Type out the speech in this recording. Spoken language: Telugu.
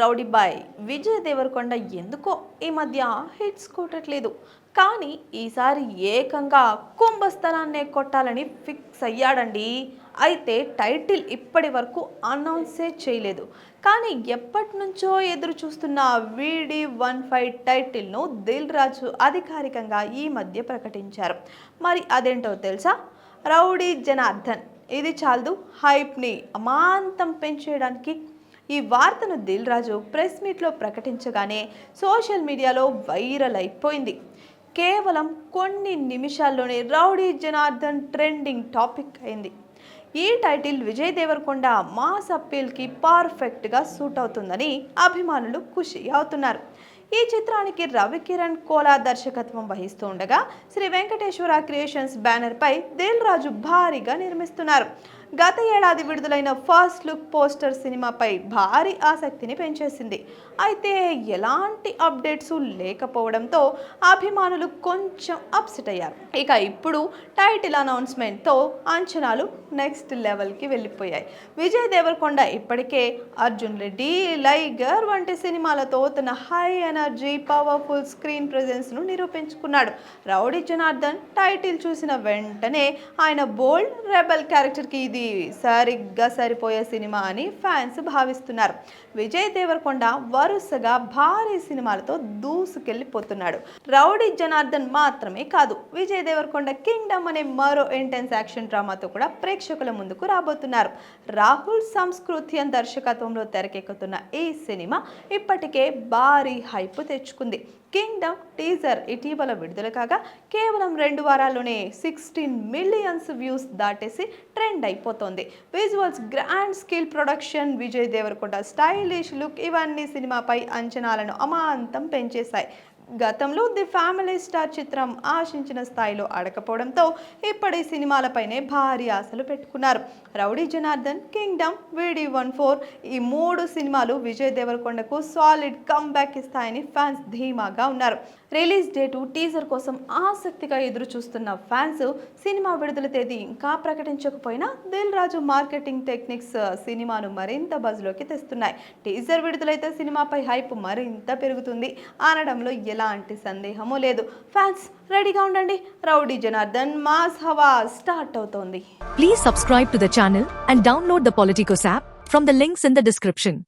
రౌడీ బాయ్ విజయ్ దేవరకొండ ఎందుకో ఈ మధ్య హిట్స్ కొట్టట్లేదు కానీ ఈసారి ఏకంగా కుంభస్థలాన్నే కొట్టాలని ఫిక్స్ అయ్యాడండి. అయితే టైటిల్ ఇప్పటి వరకు అనౌన్సే చేయలేదు. కానీ ఎప్పటి నుంచో ఎదురు చూస్తున్న వీడి వన్ ఫైవ్ టైటిల్ను దిల్ రాజు అధికారికంగా ఈ మధ్య ప్రకటించారు. మరి అదేంటో తెలుసా? రౌడీ జనార్దన్. ఇది చాలదు హైప్ని అమాంతం పెంచేయడానికి ఈ వార్తను దిల్ రాజు ప్రెస్ మీట్లో ప్రకటించగానే సోషల్ మీడియాలో వైరల్ అయిపోయింది. కేవలం కొన్ని నిమిషాల్లోనే రౌడీ జనార్దన్ ట్రెండింగ్ టాపిక్ అయింది. ఈ టైటిల్ విజయ్ దేవరకొండ మాస్ అప్పీల్కి పర్ఫెక్ట్గా సూట్ అవుతుందని అభిమానులు ఖుషి అవుతున్నారు. ఈ చిత్రానికి రవికిరణ్ కోలా దర్శకత్వం వహిస్తూ ఉండగా శ్రీ వెంకటేశ్వర క్రియేషన్స్ బ్యానర్పై దిల్ రాజు భారీగా నిర్మిస్తున్నారు. గత ఏడాది విడుదలైన ఫస్ట్ లుక్ పోస్టర్ సినిమాపై భారీ ఆసక్తిని పెంచేసింది. అయితే ఎలాంటి అప్డేట్స్ లేకపోవడంతో అభిమానులు కొంచెం అప్సెట్ అయ్యారు. ఇక ఇప్పుడు టైటిల్ అనౌన్స్మెంట్తో అంచనాలు నెక్స్ట్ లెవెల్కి వెళ్ళిపోయాయి. విజయ్ దేవరకొండ ఇప్పటికే అర్జున్ రెడ్డి లైగర్ వంటి సినిమాలతో తన హై ఎనర్జీ పవర్ఫుల్ స్క్రీన్ ప్రెజెన్స్ను నిరూపించుకున్నాడు. రౌడీ జనార్దన్ టైటిల్ చూసిన వెంటనే ఆయన బోల్డ్ రెబల్ క్యారెక్టర్కి ఇది సరిగ్గా సరిపోయే సినిమా అని ఫ్యాన్స్ భావిస్తున్నారు. విజయ్ దేవరకొండ వరుసగా భారీ సినిమాలతో దూసుకెళ్ళిపోతున్నాడు. రౌడీ జనార్దన్ మాత్రమే కాదు విజయ్ దేవరకొండ కింగ్డమ్ అనే మరో ఇంటెన్స్ యాక్షన్ డ్రామాతో కూడా ప్రేక్షకుల ముందుకు రాబోతున్నారు. రాహుల్ సంస్కృత్యన్ దర్శకత్వంలో తెరకెక్కుతున్న ఈ సినిమా ఇప్పటికే భారీ హైప్ తెచ్చుకుంది. కింగ్డమ్ టీజర్ ఇటీవల విడుదల కాగా కేవలం రెండు వారాల్లోనే సిక్స్టీన్ మిలియన్స్ వ్యూస్ దాటేసి ట్రెండ్ అయిపోతోంది. Visuals grand scale production Vijay Deverakonda stylish look ఇవన్నీ సినిమాపై అంచనాలను అమాంతం పెంచేశాయి. గతంలో ది ఫ్యామిలీ స్టార్ చిత్రం ఆశించిన స్థాయిలో ఆడకపోవడంతో ఇప్పటి సినిమాలపైనే భారీ ఆశలు పెట్టుకున్నారు. Rowdy Janardhan Kingdom VD one four ఈ మూడు సినిమాలు విజయ్ దేవరకొండకు సాలిడ్ కమ్బ్యాక్ ఇస్తాయని ఫ్యాన్స్ ధీమాగా ఉన్నారు. రిలీజ్ డేటు టీజర్ కోసం ఆసక్తిగా ఎదురు చూస్తున్న ఫ్యాన్స్ సినిమా విడుదల తేదీ ఇంకా ప్రకటించకపోయినా దిల్ రాజు మార్కెటింగ్ టెక్నిక్స్ సినిమాను మరింత బజ్లోకి తెస్తున్నాయి. టీజర్ విడుదలైతే సినిమాపై హైప్ మరింత పెరుగుతుంది. అనడంలో ఎలాంటి సందేహము లేదు. ఫ్యాన్స్ రెడీగా ఉండండి. రౌడీ జనార్దన్ మాస్ హవా స్టార్ట్ అవుతోంది. Please subscribe to the channel and download the Politicos app from the links in the description